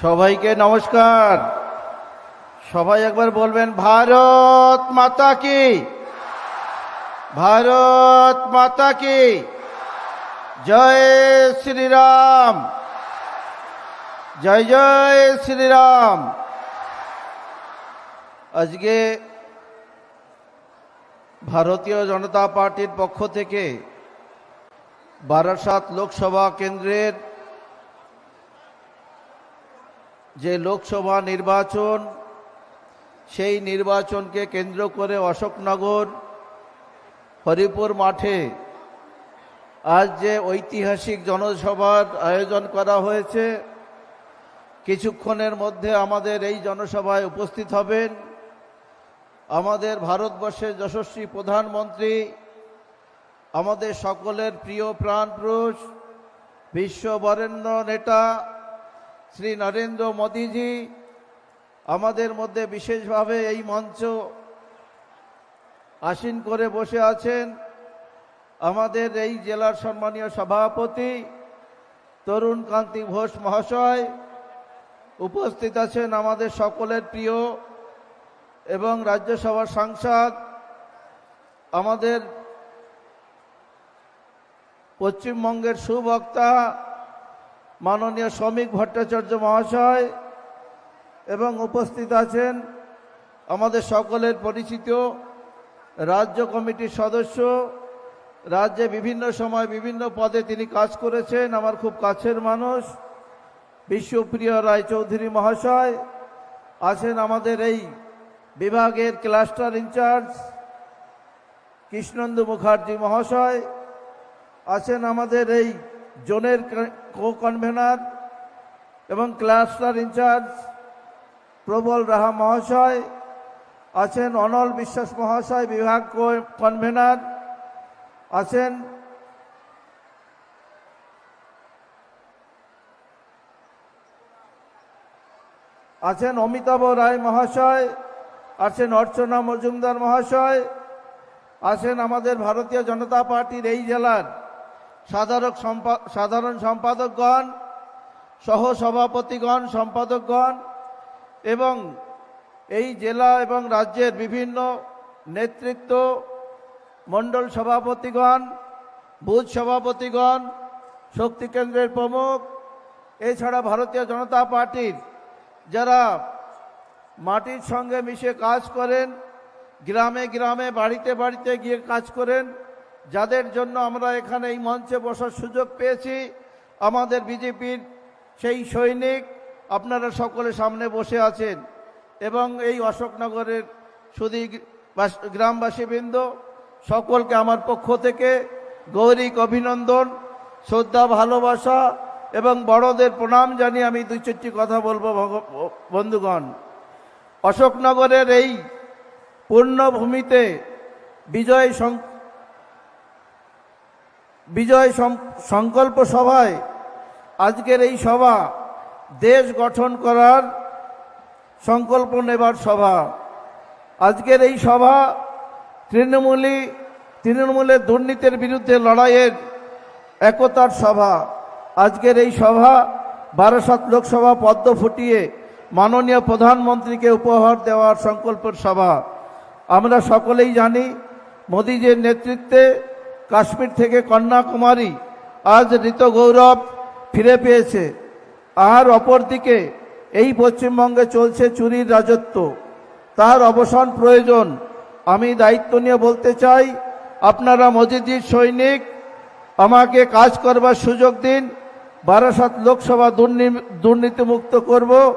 সবাইকে নমস্কার। সবাই একবার বলবেন, ভারত মাতা কি? ভারত মাতা কি? জয় শ্রীরাম। জয় জয় শ্রীরাম। আজকে ভারতীয় জনতা পার্টির পক্ষ থেকে বারাসাত লোকসভা কেন্দ্রের যে লোকসভা নির্বাচন, সেই নির্বাচনকে কেন্দ্র করে অশোকনগর, হরিপুর মাঠে আজ যে ঐতিহাসিক জনসভার আয়োজন করা হয়েছে, কিছুক্ষণের মধ্যে আমাদের এই জনসভায় উপস্থিত হবেন আমাদের ভারতবর্ষের যশস্বী প্রধানমন্ত্রী, আমাদের সকলের প্রিয় প্রাণপুরুষ বিশ্ব বরেণ্য নেতা শ্রী নরেন্দ্র মোদীজি, আমাদের মধ্যে বিশেষভাবে এই মঞ্চ আসীন করে বসে আছেন। আমাদের এই জেলার সম্মানীয় সভাপতি তরুণ কান্তি ঘোষ মহাশয় উপস্থিত আছেন আমাদের সকলের প্রিয় এবং রাজ্যসভার সাংসদ, আমাদের পশ্চিমবঙ্গের সুবক্তা মাননীয় শ্রমিক ভট্টাচার্য মহাশয় এবং উপস্থিত আছেন আমাদের সকলের পরিচিত রাজ্য কমিটির সদস্য, রাজ্যে বিভিন্ন সময় বিভিন্ন পদে তিনি কাজ করেছেন, আমার খুব কাছের মানুষ, বিশ্বপ্রিয় রায়চৌধুরী মহাশয়, আছেন আমাদের এই বিভাগের ক্লাস্টার ইনচার্জ কৃষ্ণন্দু মুখার্জি মহাশয়, আছেন আমাদের এই জোনের কো কনভেনার এবং ক্লাস্টার ইনচার্জ প্রবল রাহা মহাশয়, আছেন অনল বিশ্বাস মহাশয় বিভাগ কনভেনার আছেন আছেন অমিতাভ রায় মহাশয়, আছেন অর্চনা মজুমদার মহাশয়, আছেন আমাদের ভারতীয় জনতা পার্টির এই জেলার সাধারণ সাধারণ সম্পাদকগণ সহ সভাপতিগণ সম্পাদকগণ এবং এই জেলা এবং রাজ্যের বিভিন্ন নেতৃত্ব, মণ্ডল সভাপতিগণ, বুথ সভাপতিগণ, শক্তি কেন্দ্রের প্রমুখ, এছাড়া ভারতীয় জনতা পার্টির যারা মাটির সঙ্গে মিশে কাজ করেন, গ্রামে গ্রামে, বাড়িতে বাড়িতে গিয়ে কাজ করেন যাদের জন্য আমরা এখানে এই মঞ্চে বসার সুযোগ পেয়েছি, আমাদের বিজেপির সেই সৈনিক আপনারা সকলে সামনে বসে আছেন এবং এই অশোকনগরের সুদী গ্রামবাসীবৃন্দ সকলকে আমার পক্ষ থেকে গৌরিক অভিনন্দন, শ্রদ্ধা, ভালোবাসা এবং বড়দের প্রণাম জানিয়ে আমি দুই চারটি কথা বলব বন্ধুগণ। অশোকনগরের এই পূর্ণভূমিতে বিজয় সং- বিজয় সংকল্প সভায় আজকের এই সভা দেশ গঠন করার সংকল্প নেবার সভা। আজকের এই সভা তৃণমূলী, তৃণমূলের দুর্নীতির বিরুদ্ধে লড়াইয়ের একতার সভা। আজকের এই সভা বারাসাত লোকসভা পদ্ম ফুটিয়ে মাননীয় প্রধানমন্ত্রীকে উপহার দেওয়ার সংকল্পের সভা। আমরা সকলেই জানি মোদীজির নেতৃত্বে কাশ্মীর থেকে কন্যাকুমারী আজ ঋত গৌরব ফিরে পেয়েছে। আর অপরদিকে এই পশ্চিমবঙ্গে চলছে চুরির রাজত্ব। তার অবসান প্রয়োজন। আমি দায়িত্ব নিয়ে বলতে চাই, আপনারা মোদিজির সৈনিক, আমাকে কাজ করবার সুযোগ দিন। বারাসাত লোকসভা দুর্নী- দুর্নীতিমুক্ত করব।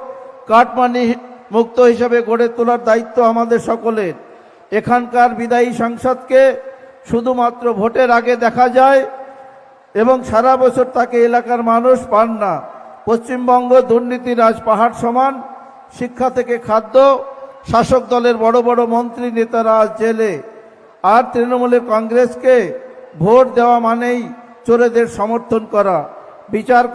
কাটমানি মুক্ত হিসাবে গড়ে তোলার দায়িত্ব আমাদের সকলের। এখানকার বিদায়ী সংসদকে শুধুমাত্র ভোটের আগে দেখা যায় এবং সারা বছর তাকে এলাকার মানুষ পান না। পশ্চিমবঙ্গ দুর্নীতি রাজ পাহাড় সমান, শিক্ষা থেকে খাদ্য, শাসক দলের বড় বড় মন্ত্রী নেতারা আজ জেলে। আর তৃণমূলের কংগ্রেসকে ভোট দেওয়া মানেই চোরেদের সমর্থন করা। বিচার